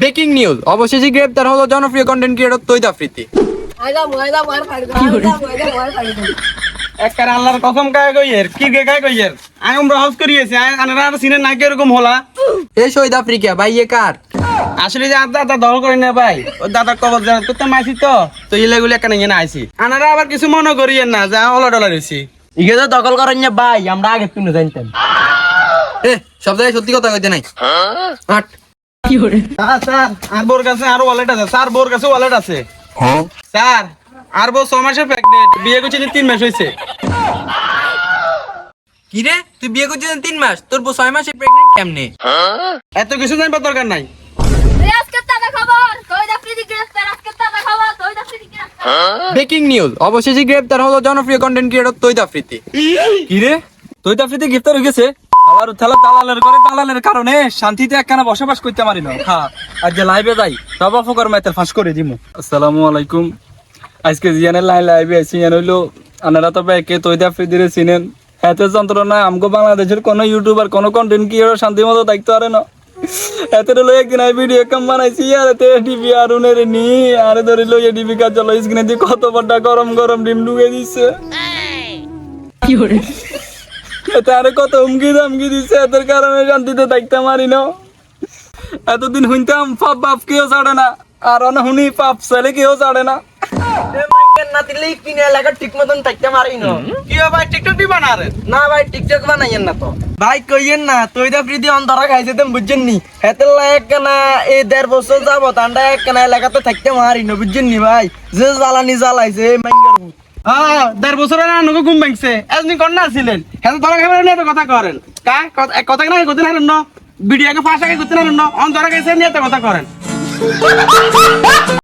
Breaking news. অবশেষে গ্রেপ্তার হলো জনপ্রিয় কন্টেন্ট ক্রিয়েটর তৈত আফ্রিদি একবার আল্লাহর কসম কায় কইয়ের কি গে কায় কইয়ের আমি আমরা করিয়েছি আনারা আর সিনে না এরকম হলা। এ আফ্রিকা ভাই এ কার? আসলে যে আর দাদা দল করে না ভাই। ও দাদা কবর তো তো ইলেগুলি একটা নিয়ে না আইছি। আনারা আবার কিছু মনে করিয়েন না যা হলা ডলার হইছি ইগে তো দখল করেন না ভাই আমরা আগে তুমি জানতাম। এ সব জায়গায় সত্যি কথা কইতে নাই। হাট স্যার স্যার আর বোর কাছে আরও ওয়ালেট আছে। স্যার বোর কাছে ওয়ালেট আছে। স্যার আর বউ ছ মাসে প্রেগনেন্ট বিয়ে করছে যে তিন মাস হয়েছে। কি রে? তুই বিয়ে করছিস তিন মাস তোর বউ ছয় মাসে প্রেগনেন্ট কেমনে? এত কিছু জানবার দরকার নাই। ব্রেকিং নিউজ অবশেষে গ্রেপ্তার হলো জনপ্রিয় কন্টেন্ট ক্রিয়েটর তৈত আফ্রিদি কি রে? তুই তো আফ্রিতে হয়ে গেছে? আবার উঠালা দালালের করে দালালের কারণে শান্তিতে একখানা বসবাস করতে পারি না। হ্যাঁ আর যে লাইভে যাই সব অপকর মাইতে ফাঁস করে দিমু। আসসালামু আলাইকুম। আজকে জিয়ানের লাই লাইভে আছি ইয়ান হইল আনারা তো ব্যাকে তৈদা আফ্রিদিরে চিনেন। এতে যন্ত্রণা আমগো বাংলাদেশের কোনো ইউটিউবার কোনো কন্টেন্ট ক্রিয়েটর শান্তি মতো থাকতে পারে না। এতে লই একদিন আমি ভিডিও কাম বানাইছি আর এতে টিভি আর উনের নি আরে ধরে লই টিভি কাজ চলো স্ক্রিনে দিয়ে কত বড়টা গরম গরম ডিম ঢুকে দিচ্ছে এতে আরে কত হুমকি দামকি দিচ্ছে এদের কারণে শান্তিতে থাকতে পারি না। এতদিন শুনতাম পাপ বাপ কেউ ছাড়ে না। আর অন শুনি পাপ ছেলে কেউ ছাড়ে না। না দিলে কিনে ঠিক মতন থাকতে পারি না। কি ভাই টিকটক দিবা না রে? না ভাই টিকটক বানাইয়েন না তো। ভাই কইয়েন না তুই তো প্রীতি অন্তরা খাইছে তুমি বুঝছেন নি? হেতে লায়ক কেনা এই দেড় বছর যাব তান্ডা এক কেনা এলাকাতে থাকতে মারি না বুঝছেন নি ভাই? যে জ্বালানি জ্বালাইছে এই মাইঙ্গার হ্যাঁ দেড় বছরের আনুকে ঘুম ভাঙছে। এতদিন না ছিলেন হ্যাঁ ধরা খাবার নিয়ে কথা করেন। কা কথা- না করতে না ভিডিওকে ফাঁস আগে করতে না অন ধরা গেছে নিয়ে কথা করেন।